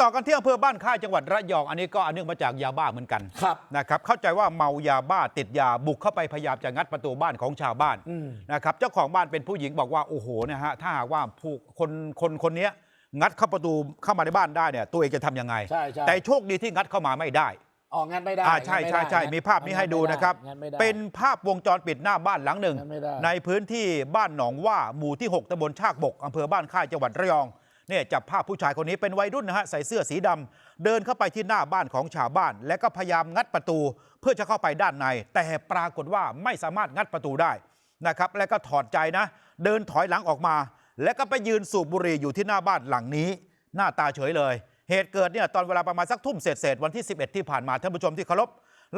ต่อกันที่อำเภอบ้านค่ายจังหวัดระยอง อันนี้ก็อันเนื่องมาจากยาบ้าเหมือนกันครับนะครับ เข้าใจว่าเมายาบ้าติดยาบุกเข้าไปพยายามจะงัดประตูบ้านของชาวบ้านอืมนะครับเจ้าของบ้านเป็นผู้หญิงบอกว่าโอ้โหนะฮะถ้าหากว่าผู้คนคนคนเนี้ยงัดเข้าประตูเข้ามาในบ้านได้เนี่ยตัวเองจะทำยังไงใช่ใช่แต่โชคดีที่งัดเข้ามาไม่ได้ออกงานไม่ได้อ่าใช่งั้นไม่ใช่ได้ใช่งั้นมีภาพนี้ให้ดูนะครับงั้นไม่ได้เป็นภาพวงจรปิดหน้าบ้านหลังหนึ่งงั้นไม่ได้ในพื้นที่บ้านหนองว่าหมู่ที่ 6ตำบลชากบกอำเภอบ้านค่ายจังหวัดระยอง เนี่ยจับภาพผู้ชายคนนี้เป็นวัยรุ่นนะฮะใส่เสื้อสีดำเดินเข้าไปที่หน้าบ้านของชาวบ้าน และก็พยายามงัดประตู เพื่อจะเข้าไปด้านใน แต่ปรากฏว่าไม่สามารถงัดประตูได้นะครับและก็ถอดใจนะ เดินถอยหลังออกมา และก็ไปยืนสูบบุหรี่อยู่ที่หน้าบ้านหลังนี้ หน้าตาเฉยเลย เหตุเกิดเนี่ยตอนเวลาประมาณสักทุ่มเศษๆวันที่ 11 ที่ผ่านมาท่านผู้ชมที่เคารพ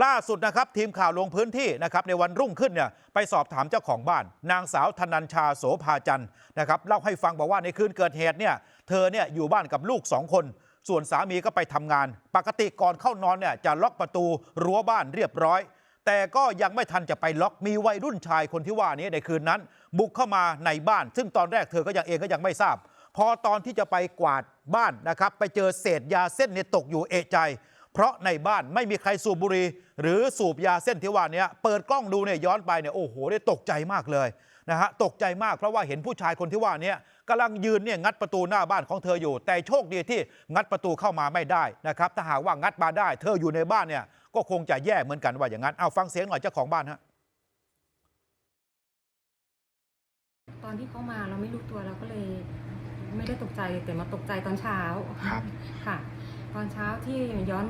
ล่าสุดนะครับทีมข่าวลงพื้นที่นะครับในวันรุ่งขึ้นเนี่ยไปสอบถามเจ้าของบ้าน นางสาวธนัญชาโสภาจันทร์นะครับเล่าให้ฟังบอกว่าในคืนเกิดเหตุเนี่ยเธอเนี่ยอยู่บ้านกับลูกสองคน ส่วนสามีก็ไปทำงาน ปกติก่อนเข้านอนเนี่ยจะล็อกประตูรั้วบ้านเรียบร้อย แต่ก็ยังไม่ทันจะไปล็อกมีวัยรุ่นชายคนที่ว่านี้ในคืนนั้น บุกเข้ามาในบ้าน ซึ่งตอนแรกเธอก็ยังเองก็ยังไม่ทราบ พอตอนที่จะไปกวาดบ้านนะครับไปเจอเศษยาเส้นเนี่ยตกอยู่เอะใจ เพราะในบ้านไม่มีใครสูบบุหรี่หรือสูบยาเส้นที่ว่านี้เปิดกล้องดูเนี่ยย้อนไปเนี่ยโอ้โหได้ตกใจมากเลยนะฮะตกใจมากเพราะว่าเห็นผู้ชายคนที่ว่านี้กำลังยืนเนี่ยงัดประตูหน้าบ้านของเธออยู่ แต่โชคดีที่งัดประตูเข้ามาไม่ได้นะครับถ้าหากว่างัดมาได้ เธออยู่ในบ้านเนี่ยก็คงจะแย่เหมือนกันว่าอย่างนั้นเอาฟังเสียงหน่อยเจ้าของบ้านฮะตอนที่เขามาเราไม่รู้ตัวเราก็เลย ไม่ได้ตกใจแต่มาตกใจตอนเช้าครับค่ะ ตอนเช้าที่ย้อน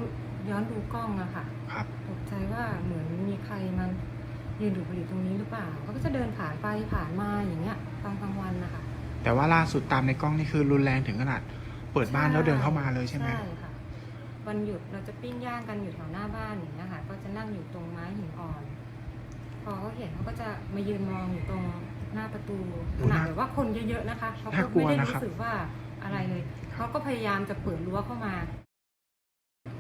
ย้อนดูกล้องอะค่ะครับ ตกใจว่าเหมือนมีใครมันยืนดูดบุหรี่ตรงนี้หรือเปล่าเขาก็จะเดินผ่านไปผ่านมาอย่างเงี้ยตอนกลางวันนะคะแต่ว่าล่าสุดตามในกล้องนี่คือรุนแรงถึงขนาดเปิดบ้านแล้วเดินเข้ามาเลยใช่ไหมใช่ค่ะวันหยุดเราจะปิ้งย่างกันอยู่แถวหน้าบ้านอย่างเงี้ยค่ะก็จะนั่งอยู่ตรงไม้หินอ่อน พอเขาเห็นเขาก็จะมายืนมองอยู่ตรงหน้าประตูขนาดแบบว่าคนเยอะๆนะคะเขาก็น่ากลัไม่วได้นะครับรู้สึกว่าอะไรเลยเขาก็พยายามจะเปิดรั้วเข้ามา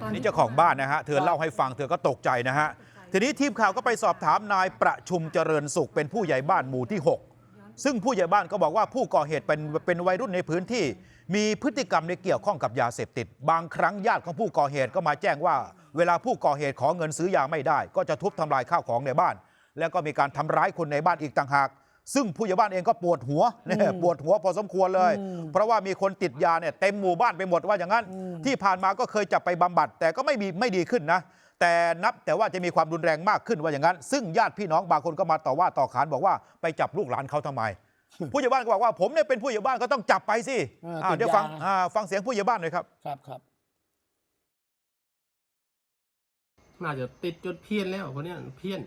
ตนี่เจ้าของบ้านนะฮะ เธอเล่าให้ฟังเธอก็ตกใจนะฮะ ทีนี้ทีมข่าวก็ไปสอบถามนายประชุมเจริญสุขเป็นผู้ใหญ่บ้านหมู่ที่ 6 ซึ่งผู้ใหญ่บ้านก็บอกว่าผู้ก่อเหตุเป็นเป็นวัยรุ่นในพื้นที่ มีพฤติกรรมในเกี่ยวข้องกับยาเสพติด บางครั้งญาติของผู้ก่อเหตุก็มาแจ้งว่า เวลาผู้ก่อเหตุขอเงินซื้อยาไม่ได้ ก็จะทุบทำลายข้าวของในบ้าน แล้วก็มีการทำร้ายคนในบ้านอีกต่างหาก ซึ่งผู้ใหญ่บ้านเองก็ปวดหัวเนี่ยปวดหัวพอสมควรเลยอืมเพราะว่ามีคนติดยาเนี่ยเต็มหมู่บ้านไปหมดว่าอย่างนั้นอืมที่ผ่านมาก็เคยจับไปบำบัด แต่ก็ไม่มีไม่ดีขึ้นนะแต่นับแต่ว่าจะมีความรุนแรงมากขึ้นว่าอย่างนั้น ซึ่งญาติพี่น้องบางคนก็มาต่อว่าต่อขานบอกว่าไปจับลูกหลานเขาทำไม ผู้ใหญ่บ้านก็บอกว่าผมเนี่ยเป็นผู้ใหญ่บ้านก็ต้องจับไปสิเอออ่าติดเดี๋ยวฟังยาอ่าฟังเสียงผู้ใหญ่บ้านหน่อยครับครับครับน่าจะติดจนเพี้ยนแล้วคนเนี้ยเพี้ยน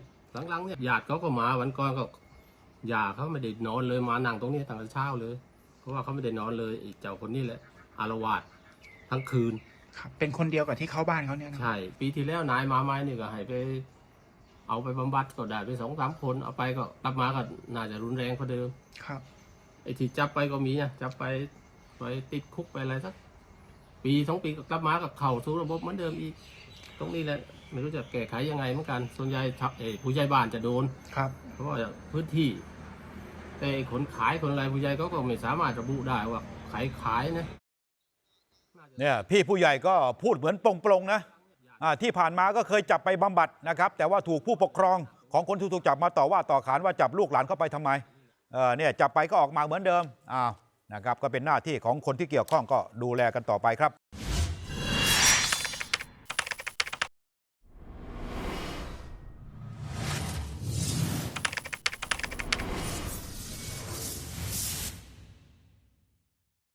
หลังๆเนี่ยญาติเขาก็มาวันก่อนก็ ยาเขาไม่ได้นอนเลยมานั่งตรงนี้ตั้งแต่เช้าเลย เพราะว่าเขาไม่ได้นอนเลยไอีกเจ้าคนนี้แหละอารวาสทั้งคืน ครับ เป็นคนเดียวกับที่เข้าบ้านเขาเนี่ยนะใช่ ปีที่แล้วนายมาไม้นี่ก็ให้ไป เอาไปบำบัดก็ได้ไปสองสามคนเอาไปก็กลับมาก็น่าจะรุนแรงกว่าเดิมครับ ไอ้ที่จับไปก็มีนะจับไปไปติดคุกไปอะไรสักปีสองปีก็กลับมากับเข่าสู่ระบบเหมือนเดิมอีก ตรงนี้แหละไม่รู้จะแก้ไขยังไงเหมือนกันส่วนใหญ่ชาวเอ่อผู้ใหญ่บ้านจะโดน ครับ เพราะว่าพื้นที่ แต่คนขายคนอะไรผู้ใหญ่เขาก็ไม่สามารถระบุได้ว่าใครขายนะเนี่ยพี่ผู้ใหญ่ก็พูดเหมือนปลงๆนะอ่าที่ผ่านมาก็เคยจับไปบำบัดนะครับ แต่ว่าถูกผู้ปกครองของคนที่ถูกจับมาต่อว่าต่อขานว่าจับลูกหลานเข้าไปทำไมเออเนี่ยจับไปก็ออกมาเหมือนเดิมอ้าวนะครับก็เป็นหน้าที่ของคนที่เกี่ยวข้องก็ดูแลกันต่อไปครับ